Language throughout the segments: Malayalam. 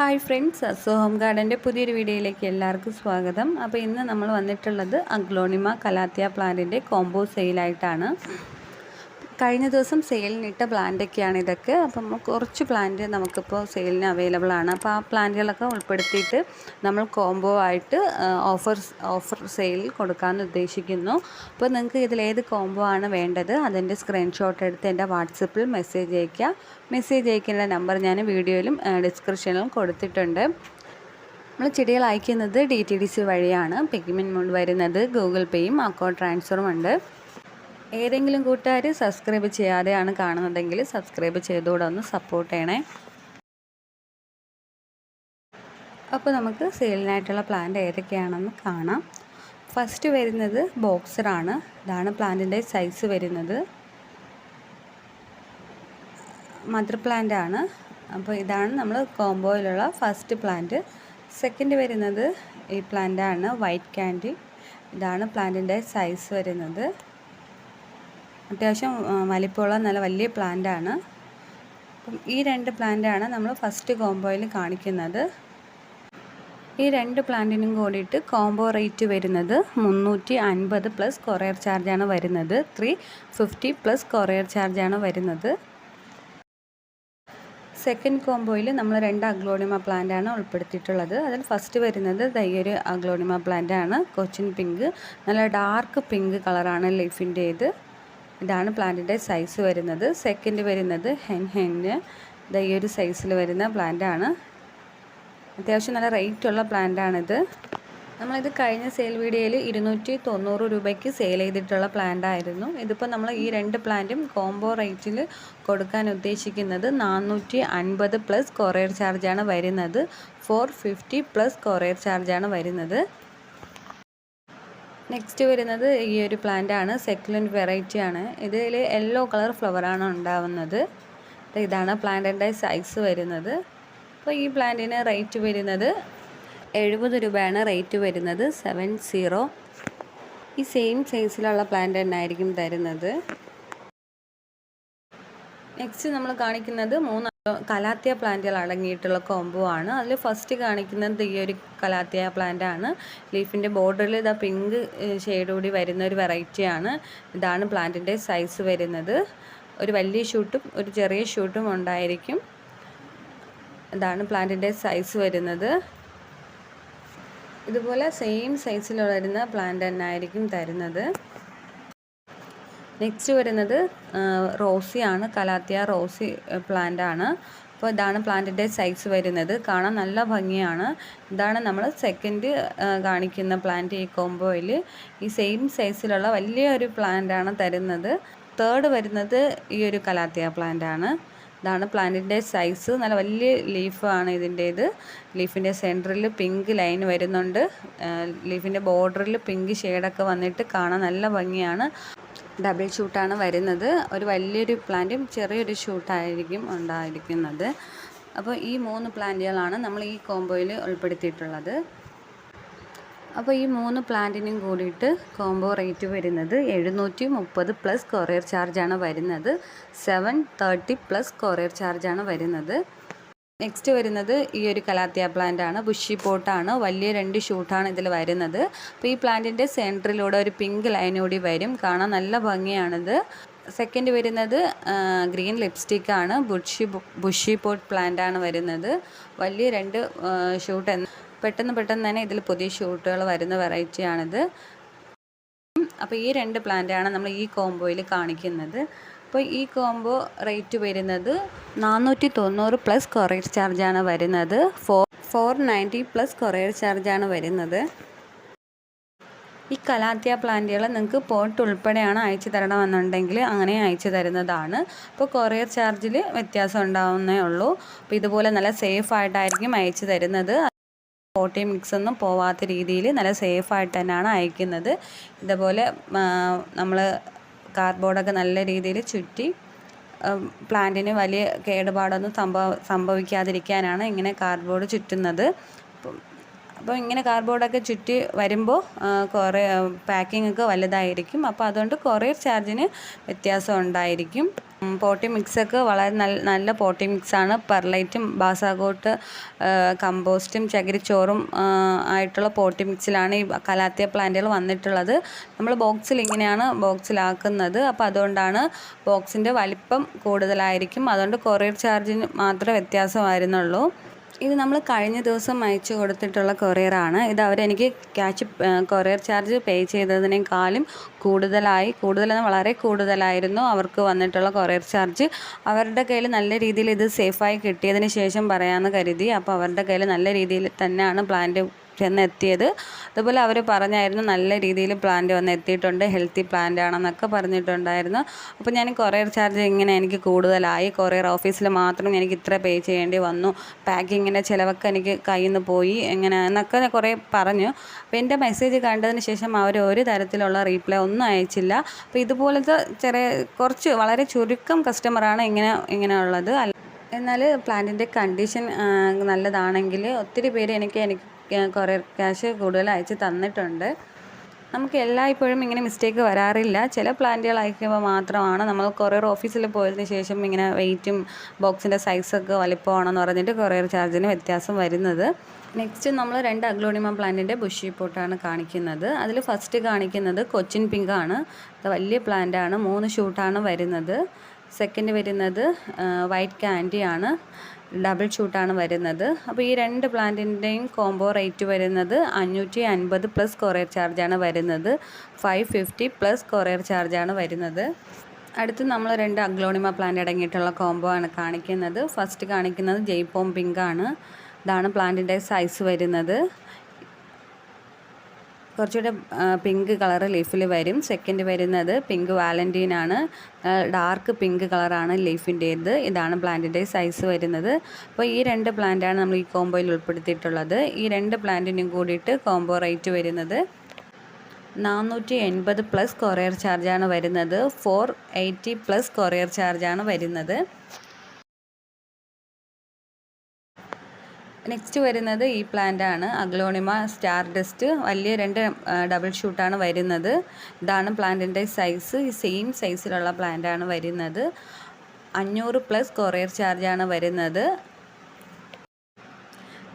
ഹായ് ഫ്രണ്ട്സ് അസോ ഹോം ഗാർഡന്റെ പുതിയൊരു വീഡിയോയിലേക്ക് എല്ലാവർക്കും സ്വാഗതം. അപ്പോൾ ഇന്ന് നമ്മൾ വന്നിട്ടുള്ളത് അഗ്ലോണിമ കലാത്തിയ പ്ലാന്റിന്റെ കോംബോ സെയിലായിട്ടാണ് കഴിഞ്ഞ ദിവസം സെയിലിനിട്ട പ്ലാന്റൊക്കെയാണ് ഇതൊക്കെ. അപ്പം കുറച്ച് പ്ലാന്റ് നമുക്കിപ്പോൾ സെയിലിന് അവൈലബിൾ ആണ്. അപ്പോൾ ആ പ്ലാന്റുകളൊക്കെ ഉൾപ്പെടുത്തിയിട്ട് നമ്മൾ കോംബോ ആയിട്ട് ഓഫർ ഓഫർ സെയിൽ കൊടുക്കാമെന്ന് ഉദ്ദേശിക്കുന്നു. അപ്പോൾ നിങ്ങൾക്ക് ഇതിലേത് കോംബോ ആണ് വേണ്ടത് അതിന്റെ സ്ക്രീൻഷോട്ട് എടുത്ത് എന്റെ വാട്സപ്പിൽ മെസ്സേജ് അയയ്ക്കുക. മെസ്സേജ് അയക്കേണ്ട നമ്പർ ഞാൻ വീഡിയോയിലും ഡിസ്ക്രിപ്ഷനിലും കൊടുത്തിട്ടുണ്ട്. നമ്മൾ ചെടികൾ അയക്കുന്നത് ഡി ടി ഡി സി വഴിയാണ്. പെഗ്മെന്റ് വരുന്നത് ഗൂഗിൾ പേയും അക്കൗണ്ട് ട്രാൻസ്ഫറും ഉണ്ട്. ഏതെങ്കിലും കൂട്ടുകാർ സബ്സ്ക്രൈബ് ചെയ്യാതെയാണ് കാണുന്നതെങ്കിൽ സബ്സ്ക്രൈബ് ചെയ്തുകൂടെ ഒന്ന് സപ്പോർട്ട് ചെയ്യണേ. അപ്പോൾ നമുക്ക് സെയിലിനായിട്ടുള്ള പ്ലാന്റ് ഏതൊക്കെയാണെന്ന് കാണാം. ഫസ്റ്റ് വരുന്നത് ബോക്സറാണ് ഇതാണ് പ്ലാന്റിന്റെ സൈസ് വരുന്നത്. മദർ പ്ലാന്റ് ആണ്. അപ്പോൾ ഇതാണ് നമ്മൾ കോംബോയിലുള്ള ഫസ്റ്റ് പ്ലാന്റ് സെക്കൻഡ് വരുന്നത് ഈ പ്ലാന്റ് ആണ് വൈറ്റ് ക്യാൻഡി ഇതാണ് പ്ലാന്റിന്റെ സൈസ് വരുന്നത്. അത്യാവശ്യം വലിപ്പമുള്ള നല്ല വലിയ പ്ലാന്റാണ്. അപ്പം ഈ രണ്ട് പ്ലാന്റാണ് നമ്മൾ ഫസ്റ്റ് കോംബോയിൽ കാണിക്കുന്നത്. ഈ രണ്ട് പ്ലാന്റിനും കൂടിയിട്ട് കോംബോ റേറ്റ് വരുന്നത് മുന്നൂറ്റി അൻപത് പ്ലസ് കൊറിയർ ചാർജാണ് വരുന്നത്. ത്രീ ഫിഫ്റ്റി പ്ലസ് കൊറിയർ ചാർജാണ് വരുന്നത്. സെക്കൻഡ് കോംബോയിൽ നമ്മൾ രണ്ട് അഗ്ലോണിമ പ്ലാന്റാണ് ഉൾപ്പെടുത്തിയിട്ടുള്ളത്. അതിൽ ഫസ്റ്റ് വരുന്നത് ദയ്യൊരു അഗ്ലോണിമ പ്ലാന്റ് ആണ്. കൊച്ചിൻ പിങ്ക് നല്ല ഡാർക്ക് പിങ്ക് കളറാണ് ലീഫിന്റേത് ഇതാണ് പ്ലാന്റിന്റെ സൈസ് വരുന്നത്. സെക്കൻഡ് വരുന്നത് ഹെൻ ഹെന്ന് ഈ ഒരു സൈസിൽ വരുന്ന പ്ലാന്റാണ് അത്യാവശ്യം നല്ല റേറ്റുള്ള പ്ലാന്റാണിത് നമ്മളിത് കഴിഞ്ഞ സെയിൽ വീഡിയോയിൽ ഇരുന്നൂറ്റി തൊണ്ണൂറ് രൂപയ്ക്ക് സെയിൽ ചെയ്തിട്ടുള്ള പ്ലാന്റ് ആയിരുന്നു. ഇതിപ്പോൾ നമ്മൾ ഈ രണ്ട് പ്ലാന്റും കോംബോ റേറ്റിൽ കൊടുക്കാൻ ഉദ്ദേശിക്കുന്നത് നാനൂറ്റി അൻപത് പ്ലസ് കൊറിയർ ചാർജാണ് വരുന്നത്. ഫോർ ഫിഫ്റ്റി പ്ലസ് കൊറിയർ ചാർജാണ് വരുന്നത്. നെക്സ്റ്റ് വരുന്നത് ഈ ഒരു പ്ലാന്റ് ആണ്. സെക്കുലന്റ് വെറൈറ്റി ആണ്. ഇതിൽ യെല്ലോ കളർ ഫ്ലവറാണ് ഉണ്ടാവുന്നത്. ഇതാണ് പ്ലാന്റിന്റെ സൈസ് വരുന്നത്. അപ്പോൾ ഈ പ്ലാന്റിന് റേറ്റ് വരുന്നത് എഴുപത് രൂപയാണ് റേറ്റ് വരുന്നത്. സെവൻ സീറോ ഈ സെയിം സൈസിലുള്ള പ്ലാന്റ് തന്നെ ആയിരിക്കും തരുന്നത്. നെക്സ്റ്റ് നമ്മൾ കാണിക്കുന്നത് മൂന്ന് കലാത്തിയ പ്ലാന്റുകൾ അടങ്ങിയിട്ടുള്ള കോംബോ ആണ്. അതിൽ ഫസ്റ്റ് കാണിക്കുന്നത് ഈ ഒരു കലാത്തിയ പ്ലാന്റ് ആണ്. ലീഫിന്റെ ബോർഡറിൽ ഇതാ പിങ്ക് ഷെയ്ഡ് കൂടി വരുന്ന ഒരു വെറൈറ്റിയാണ് ഇതാണ് പ്ലാന്റിന്റെ സൈസ് വരുന്നത്. ഒരു വലിയ ഷൂട്ടും ഒരു ചെറിയ ഷൂട്ടും ഉണ്ടായിരിക്കും. ഇതാണ് പ്ലാന്റിന്റെ സൈസ് വരുന്നത്. ഇതുപോലെ സെയിം സൈസിൽ വരുന്ന പ്ലാന്റ് തന്നെ ആയിരിക്കും തരുന്നത്. നെക്സ്റ്റ് വരുന്നത് റോസിയാണ്. കലാത്തിയ റോസി പ്ലാന്റ് ആണ്. അപ്പോൾ ഇതാണ് പ്ലാന്റിന്റെ സൈസ് വരുന്നത്. കാണാൻ നല്ല ഭംഗിയാണ്. ഇതാണ് നമ്മൾ സെക്കൻഡ് കാണിക്കുന്ന പ്ലാന്റ് ഈ കോംബോയിൽ ഈ സെയിം സൈസിലുള്ള വലിയൊരു പ്ലാന്റാണ് തരുന്നത്. തേർഡ് വരുന്നത് ഈ ഒരു കലാത്തിയ പ്ലാന്റ് ആണ്. ഇതാണ് പ്ലാന്റിന്റെ സൈസ് നല്ല വലിയ ലീഫാണ് ഇതിന്റേത് ലീഫിന്റെ സെന്ററിൽ പിങ്ക് ലൈൻ വരുന്നുണ്ട്. ലീഫിന്റെ ബോർഡറിൽ പിങ്ക് ഷെയ്ഡൊക്കെ വന്നിട്ട് കാണാൻ നല്ല ഭംഗിയാണ്. ഡബിൾ ഷൂട്ടാണ് വരുന്നത്. ഒരു വലിയൊരു പ്ലാന്റും ചെറിയൊരു ഷൂട്ടായിരിക്കും ഉണ്ടായിരിക്കുന്നത്. അപ്പോൾ ഈ മൂന്ന് പ്ലാന്റുകളാണ് നമ്മൾ ഈ കോംബോയിൽ ഉൾപ്പെടുത്തിയിട്ടുള്ളത്. അപ്പോൾ ഈ മൂന്ന് പ്ലാന്റിനും കൂടിയിട്ട് കോംബോ റേറ്റ് വരുന്നത് എഴുന്നൂറ്റി മുപ്പത് പ്ലസ് കൊറിയർ ചാർജാണ് വരുന്നത്. സെവൻ തേർട്ടി പ്ലസ് കൊറിയർ ചാർജാണ് വരുന്നത്. നെക്സ്റ്റ് വരുന്നത് ഈ ഒരു കലാത്തിയ പ്ലാന്റ് ആണ്. ബുഷി പോട്ടാണ് വലിയ രണ്ട് ഷൂട്ടാണ് ഇതിൽ വരുന്നത്. അപ്പോൾ ഈ പ്ലാന്റിന്റെ സെന്ററിലൂടെ ഒരു പിങ്ക് ലൈൻ വരും. കാണാൻ നല്ല ഭംഗിയാണിത്. സെക്കൻഡ് വരുന്നത് ഗ്രീൻ ലിപ്സ്റ്റിക് ആണ്. ബുഷി ബുഷി പോട്ട് പ്ലാന്റ് ആണ് വരുന്നത്. വലിയ രണ്ട് ഷൂട്ട് പെട്ടെന്ന് പെട്ടെന്ന് തന്നെ ഇതിൽ പുതിയ ഷൂട്ടുകൾ വരുന്ന വെറൈറ്റിയാണിത് അപ്പോൾ ഈ രണ്ട് പ്ലാന്റാണ് നമ്മൾ ഈ കോംബോയിൽ കാണിക്കുന്നത്. അപ്പോൾ ഈ കോംബോ റേറ്റ് വരുന്നത് നാനൂറ്റി തൊണ്ണൂറ് പ്ലസ് കൊറിയർ ചാർജാണ് വരുന്നത്. Four four ninety plus courier ചാർജാണ് വരുന്നത്. ഈ കലാത്തിയ പ്ലാന്റുകൾ നിങ്ങൾക്ക് പോട്ട് ഉൾപ്പെടെയാണ് അയച്ചു തരണമെന്നുണ്ടെങ്കിൽ അങ്ങനെ അയച്ചു തരുന്നതാണ്. അപ്പോൾ കൊറിയർ ചാർജിൽ വ്യത്യാസം ഉണ്ടാവുന്നേ ഉള്ളൂ. അപ്പോൾ ഇതുപോലെ നല്ല സേഫ് ആയിട്ടായിരിക്കും അയച്ചു തരുന്നത്. പോട്ടി മിക്സ് ഒന്നും പോവാത്ത രീതിയിൽ നല്ല സേഫ് ആയിട്ട് തന്നെയാണ് അയക്കുന്നത്. ഇതുപോലെ നമ്മൾ കാർഡ്ബോർഡൊക്കെ നല്ല രീതിയിൽ ചുറ്റി പ്ലാന്റിന് വലിയ കേടുപാടൊന്നും സംഭവ സംഭവിക്കാതിരിക്കാനാണ് ഇങ്ങനെ കാർഡ്ബോർഡ് ചുറ്റുന്നത്. അപ്പോൾ ഇങ്ങനെ കാർഡ്ബോർഡൊക്കെ ചുറ്റി വരുമ്പോൾ കുറേ പാക്കിംഗ് ഒക്കെ വലുതായിരിക്കും. അപ്പോൾ അതുകൊണ്ട് കൊറിയർ ചാർജിന് വ്യത്യാസം ഉണ്ടായിരിക്കും. പോട്ടി മിക്സൊക്കെ വളരെ നല്ല നല്ല പോട്ടി മിക്സാണ്. പെർലൈറ്റും ബാസാഗോട്ട് കമ്പോസ്റ്റും ചകിരിച്ചോറും ആയിട്ടുള്ള പോട്ടി മിക്സിലാണ് ഈ കലാത്തിയ പ്ലാന്റുകൾ വന്നിട്ടുള്ളത്. നമ്മൾ ബോക്സിൽ ഇങ്ങനെയാണ് ബോക്സിലാക്കുന്നത്. അപ്പോൾ അതുകൊണ്ടാണ് ബോക്സിന്റെ വലിപ്പം കൂടുതലായിരിക്കും. അതുകൊണ്ട് കൊറിയർ ചാർജിന് മാത്രമേ വ്യത്യാസം വരുന്നുള്ളൂ ഇത് നമ്മൾ കഴിഞ്ഞ ദിവസം അയച്ചു കൊടുത്തിട്ടുള്ള കൊറിയറാണ്. ഇത് അവരെനിക്ക് ക്യാഷ് കൊറിയർ ചാർജ് പേ ചെയ്തതിനേക്കാളും കൂടുതലായി കൂടുതലെന്ന് വളരെ കൂടുതലായിരുന്നു അവർക്ക് വന്നിട്ടുള്ള കൊറിയർ ചാർജ്. അവരുടെ കയ്യിൽ നല്ല രീതിയിൽ ഇത് സേഫായി കിട്ടിയതിന് ശേഷം പറയാമെന്ന് കരുതി. അപ്പോൾ അവരുടെ കയ്യിൽ നല്ല രീതിയിൽ തന്നെയാണ് പ്ലാന്റ് ചെന്ന് എത്തിയത് അതുപോലെ അവർ പറഞ്ഞായിരുന്നു നല്ല രീതിയിൽ പ്ലാന്റ് വന്ന് എത്തിയിട്ടുണ്ട് ഹെൽത്തി പ്ലാന്റ് ആണെന്നൊക്കെ പറഞ്ഞിട്ടുണ്ടായിരുന്നു. അപ്പോൾ ഞാൻ കൊറിയർ ചാർജ് ഇങ്ങനെ എനിക്ക് കൂടുതലായി. കൊറിയർ ഓഫീസിൽ മാത്രം എനിക്ക് ഇത്ര പേ ചെയ്യേണ്ടി വന്നു. പാക്കിങ്ങിന്റെ ചിലവൊക്കെ എനിക്ക് കയ്യിൽ നിന്ന് പോയി എങ്ങനെ എന്നൊക്കെ ഞാൻ കുറേ പറഞ്ഞു. അപ്പോൾ എന്റെ മെസ്സേജ് കണ്ടതിന് ശേഷം അവർ ഒരു തരത്തിലുള്ള റീപ്ലൈ ഒന്നും അയച്ചില്ല. അപ്പോൾ ഇതുപോലത്തെ ചെറിയ കുറച്ച് വളരെ ചുരുക്കം കസ്റ്റമറാണ് ഇങ്ങനെ ഇങ്ങനെ ഉള്ളത്. എന്നാൽ പ്ലാന്റിന്റെ കണ്ടീഷൻ നല്ലതാണെങ്കിൽ ഒത്തിരി പേര് എനിക്ക് എനിക്ക് കൊറിയർ ക്യാഷ് കൂടുതൽ അയച്ച് തന്നിട്ടുണ്ട്. നമുക്ക് എല്ലായ്പ്പോഴും ഇങ്ങനെ മിസ്റ്റേക്ക് വരാറില്ല. ചില പ്ലാന്റുകൾ അയക്കുമ്പോൾ മാത്രമാണ് നമ്മൾ കൊറിയർ ഓഫീസിൽ പോയതിന് ശേഷം ഇങ്ങനെ വെയിറ്റും ബോക്സിന്റെ സൈസൊക്കെ വലിപ്പമാണെന്ന് പറഞ്ഞിട്ട് കൊറിയർ ചാർജിന് വ്യത്യാസം വരുന്നത്. നെക്സ്റ്റ് നമ്മൾ രണ്ട് അഗ്ലോണിമ പ്ലാന്റിന്റെ ബുഷി പോട്ടാണ് കാണിക്കുന്നത്. അതിൽ ഫസ്റ്റ് കാണിക്കുന്നത് കൊച്ചിൻ പിങ്കാണ്. വലിയ പ്ലാന്റ് ആണ് മൂന്ന് ഷൂട്ടാണ് വരുന്നത്. സെക്കൻഡ് വരുന്നത് വൈറ്റ് കാൻഡിയാണ് ഡബിൾ ഷൂട്ടാണ് വരുന്നത്. അപ്പോൾ ഈ രണ്ട് പ്ലാന്റിന്റെയും കോംബോ റേറ്റ് വരുന്നത് അഞ്ഞൂറ്റി അൻപത് പ്ലസ് കൊറിയർ ചാർജാണ് വരുന്നത്. ഫൈവ് ഫിഫ്റ്റി പ്ലസ് കൊറിയർ ചാർജാണ് വരുന്നത്. അടുത്ത് നമ്മൾ രണ്ട് അഗ്ലോണിമ പ്ലാന്റ് അടങ്ങിയിട്ടുള്ള കോംബോ ആണ് കാണിക്കുന്നത്. ഫസ്റ്റ് കാണിക്കുന്നത് ജയ്പോം പിങ്ക് ആണ്. ഇതാണ് പ്ലാന്റിന്റെ സൈസ് വരുന്നത്. കുറച്ചുകൂടെ പിങ്ക് കളർ ലീഫിൽ വരും. സെക്കൻഡ് വരുന്നത് പിങ്ക് വാലന്റീൻ ആണ്. ഡാർക്ക് പിങ്ക് കളറാണ് ലീഫിന്റേത് ഇതാണ് പ്ലാന്റിന്റെ സൈസ് വരുന്നത്. അപ്പോൾ ഈ രണ്ട് പ്ലാന്റാണ് നമ്മൾ ഈ കോംബോയിൽ ഉൾപ്പെടുത്തിയിട്ടുള്ളത്. ഈ രണ്ട് പ്ലാന്റിനും കൂടിയിട്ട് കോംബോ റേറ്റ് വരുന്നത് നാനൂറ്റി എൺപത് പ്ലസ് കൊറിയർ ചാർജാണ് വരുന്നത്. ഫോർ എയ്റ്റി പ്ലസ് കൊറിയർ ചാർജാണ് വരുന്നത്. നെക്സ്റ്റ് വരുന്നത് ഈ പ്ലാന്റ് ആണ്. അഗ്ലോണിമ സ്റ്റാർ ഡസ്റ്റ് വലിയ രണ്ട് ഡബിൾ ഷൂട്ടാണ് വരുന്നത്. ഇതാണ് പ്ലാന്റിന്റെ സൈസ് ഈ സെയിം സൈസിലുള്ള പ്ലാന്റ് ആണ് വരുന്നത്. അഞ്ഞൂറ് പ്ലസ് കൊറിയർ ചാർജാണ് വരുന്നത്.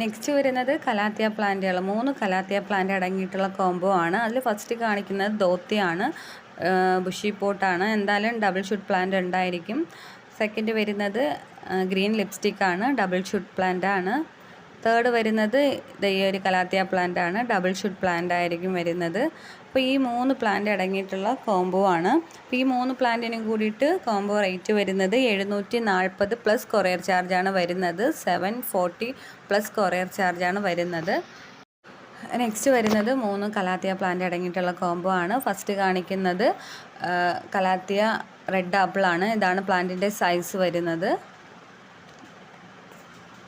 നെക്സ്റ്റ് വരുന്നത് കലാത്തിയ പ്ലാന്റുകൾ മൂന്ന് കലാത്തിയ പ്ലാന്റ് അടങ്ങിയിട്ടുള്ള കോംബോ ആണ്. അതിൽ ഫസ്റ്റ് കാണിക്കുന്നത് ദോത്തിയാണ് ബുഷി പോട്ടാണ് എന്തായാലും ഡബിൾ ഷൂട്ട് പ്ലാന്റ് ഉണ്ടായിരിക്കും. സെക്കൻഡ് വരുന്നത് ഗ്രീൻ ലിപ്സ്റ്റിക് ആണ്. ഡബിൾ ഷൂട്ട് പ്ലാന്റ് ആണ്. തേർഡ് വരുന്നത് ഈ ഒരു കലാത്തിയ പ്ലാന്റ് ആണ്. ഡബിൾ ഷൂട്ട് പ്ലാന്റ് ആയിരിക്കും വരുന്നത്. അപ്പോൾ ഈ മൂന്ന് പ്ലാന്റ് അടങ്ങിയിട്ടുള്ള കോംബോ ആണ്. അപ്പോൾ ഈ മൂന്ന് പ്ലാന്റിനും കൂടിയിട്ട് കോംബോ റേറ്റ് വരുന്നത് എഴുന്നൂറ്റി നാൽപ്പത് പ്ലസ് കൊറിയർ ചാർജാണ് വരുന്നത്. സെവൻ ഫോർട്ടി പ്ലസ് കൊറിയർ ചാർജാണ് വരുന്നത്. നെക്സ്റ്റ് വരുന്നത് മൂന്ന് കലാത്തിയ പ്ലാന്റ് അടങ്ങിയിട്ടുള്ള കോംബോ ആണ്. ഫസ്റ്റ് കാണിക്കുന്നത് കലാത്തിയ റെഡ് ആപ്പിൾ ആണ്. ഇതാണ് പ്ലാന്റിന്റെ സൈസ് വരുന്നത്.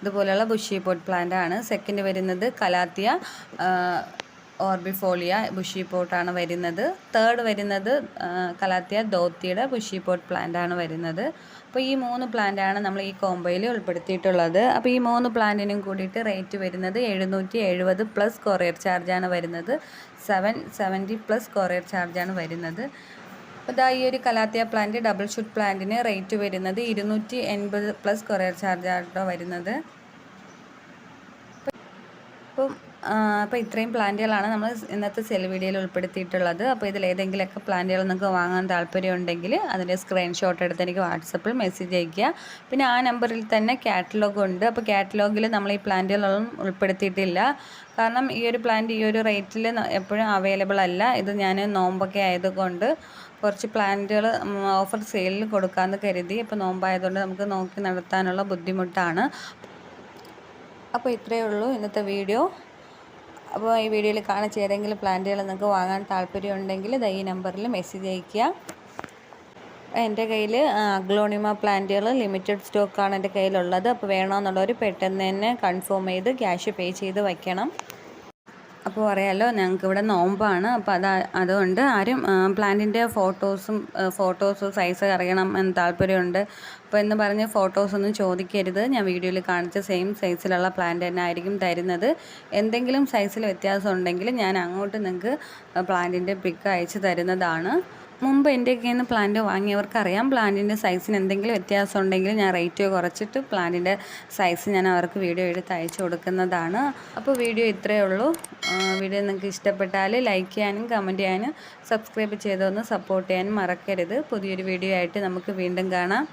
ഇതുപോലെയുള്ള ബുഷി പോട്ട് പ്ലാന്റ് ആണ്. സെക്കൻഡ് വരുന്നത് കലാത്തിയ ഓർബിഫോളിയ ബുഷി പോട്ടാണ് വരുന്നത്. തേർഡ് വരുന്നത് കലാത്തിയ ദോത്തിയുടെ ബുഷി പോട്ട് പ്ലാന്റ് ആണ് വരുന്നത്. അപ്പോൾ ഈ മൂന്ന് പ്ലാന്റ് ആണ് നമ്മൾ ഈ കോംബോയിൽ ഉൾപ്പെടുത്തിയിട്ടുള്ളത്. അപ്പോൾ ഈ മൂന്ന് പ്ലാന്റിനും കൂടിയിട്ട് റേറ്റ് വരുന്നത് എഴുന്നൂറ്റി എഴുപത് പ്ലസ് കൊറിയർ ചാർജാണ് വരുന്നത്. സെവൻ സെവന്റി പ്ലസ് കൊറിയർ ചാർജാണ് വരുന്നത്. അപ്പോൾ ഇതാ ഈ ഒരു കലാത്തിയ പ്ലാന്റ് ഡബിൾ ഷൂട്ട് പ്ലാന്റിന് റേറ്റ് വരുന്നത് ഇരുന്നൂറ്റി എൺപത് പ്ലസ് കൊറിയർ ചാർജ് ആട്ടോ വരുന്നത്. അപ്പം അപ്പോൾ ഇത്രയും പ്ലാന്റുകളാണ് നമ്മൾ ഇന്നത്തെ സെൽ വീഡിയോയിൽ ഉൾപ്പെടുത്തിയിട്ടുള്ളത്. അപ്പോൾ ഇതിൽ ഏതെങ്കിലുമൊക്കെ പ്ലാന്റുകൾ നിങ്ങൾക്ക് വാങ്ങാൻ താല്പര്യമുണ്ടെങ്കിൽ അതിന്റെ സ്ക്രീൻഷോട്ട് എടുത്ത് എനിക്ക് വാട്സപ്പിൽ മെസ്സേജ് അയയ്ക്കുക. പിന്നെ ആ നമ്പറിൽ തന്നെ കാറ്റലോഗ് ഉണ്ട്. അപ്പോൾ കാറ്റലോഗിൽ നമ്മൾ ഈ പ്ലാന്റുകളൊന്നും ഉൾപ്പെടുത്തിയിട്ടില്ല. കാരണം ഈ ഒരു പ്ലാന്റ് ഈ ഒരു റേറ്റിൽ എപ്പോഴും അവൈലബിൾ അല്ല. ഇത് ഞാൻ നോമ്പൊക്കെ ആയതുകൊണ്ട് കുറച്ച് പ്ലാന്റുകൾ ഓഫർ സെയിലിൽ കൊടുക്കാമെന്ന് കരുതി. ഇപ്പം നോമ്പായതുകൊണ്ട് നമുക്ക് നോക്കി നടത്താനുള്ള ബുദ്ധിമുട്ടാണ്. അപ്പോൾ ഇത്രയേ ഉള്ളൂ ഇന്നത്തെ വീഡിയോ. അപ്പോൾ ഈ വീഡിയോയിൽ കാണിച്ച ഏതെങ്കിലും പ്ലാന്റുകൾ നിങ്ങൾക്ക് വാങ്ങാൻ താല്പര്യമുണ്ടെങ്കിൽ ദാ ഈ നമ്പറിൽ മെസ്സേജ് അയയ്ക്കുക. എന്റെ കയ്യിൽ അഗ്ലോണിമ പ്ലാന്റുകൾ ലിമിറ്റഡ് സ്റ്റോക്കാണ് എന്റെ കയ്യിലുള്ളത്. അപ്പോൾ വേണമെന്നുള്ളവർ പെട്ടെന്ന് തന്നെ കൺഫേം ചെയ്ത് ക്യാഷ് പേ ചെയ്ത് വയ്ക്കണം. അപ്പോൾ പറയാമല്ലോ ഞങ്ങൾക്ക് ഇവിടെ നോമ്പാണ്. അപ്പോൾ അത് അതുകൊണ്ട് ആരും പ്ലാന്റിന്റെ ഫോട്ടോസും ഫോട്ടോസ് സൈസ് അറിയണം എന്ന് താല്പര്യമുണ്ട്. അപ്പോൾ എന്ന് പറഞ്ഞ് ഫോട്ടോസൊന്നും ചോദിക്കരുത്. ഞാൻ വീഡിയോയിൽ കാണിച്ച സെയിം സൈസിലുള്ള പ്ലാന്റ് തന്നെ ആയിരിക്കും തരുന്നത്. എന്തെങ്കിലും സൈസിൽ വ്യത്യാസം ഉണ്ടെങ്കിൽ ഞാൻ അങ്ങോട്ട് നിങ്ങൾക്ക് പ്ലാന്റിന്റെ പിക്ക് അയച്ച് തരുന്നതാണ്. മുമ്പ് എന്റെ കയ്യിൽ നിന്ന് പ്ലാന്റ് വാങ്ങിയവർക്ക് അറിയാം പ്ലാന്റിന്റെ സൈസിന് എന്തെങ്കിലും വ്യത്യാസം ഉണ്ടെങ്കിൽ ഞാൻ റേറ്റ് കുറച്ചിട്ട് പ്ലാന്റിന്റെ സൈസ് ഞാൻ അവർക്ക് വീഡിയോ എടുത്ത് അയച്ചു കൊടുക്കുന്നതാണ്. അപ്പോൾ വീഡിയോ ഇത്രയേ ഉള്ളൂ. വീഡിയോ നിങ്ങൾക്ക് ഇഷ്ടപ്പെട്ടാൽ ലൈക്ക് ചെയ്യാനും കമന്റ് ചെയ്യാനും സബ്സ്ക്രൈബ് ചെയ്തൊന്ന് സപ്പോർട്ട് ചെയ്യാനും മറക്കരുത്. പുതിയൊരു വീഡിയോ ആയിട്ട് നമുക്ക് വീണ്ടും കാണാം.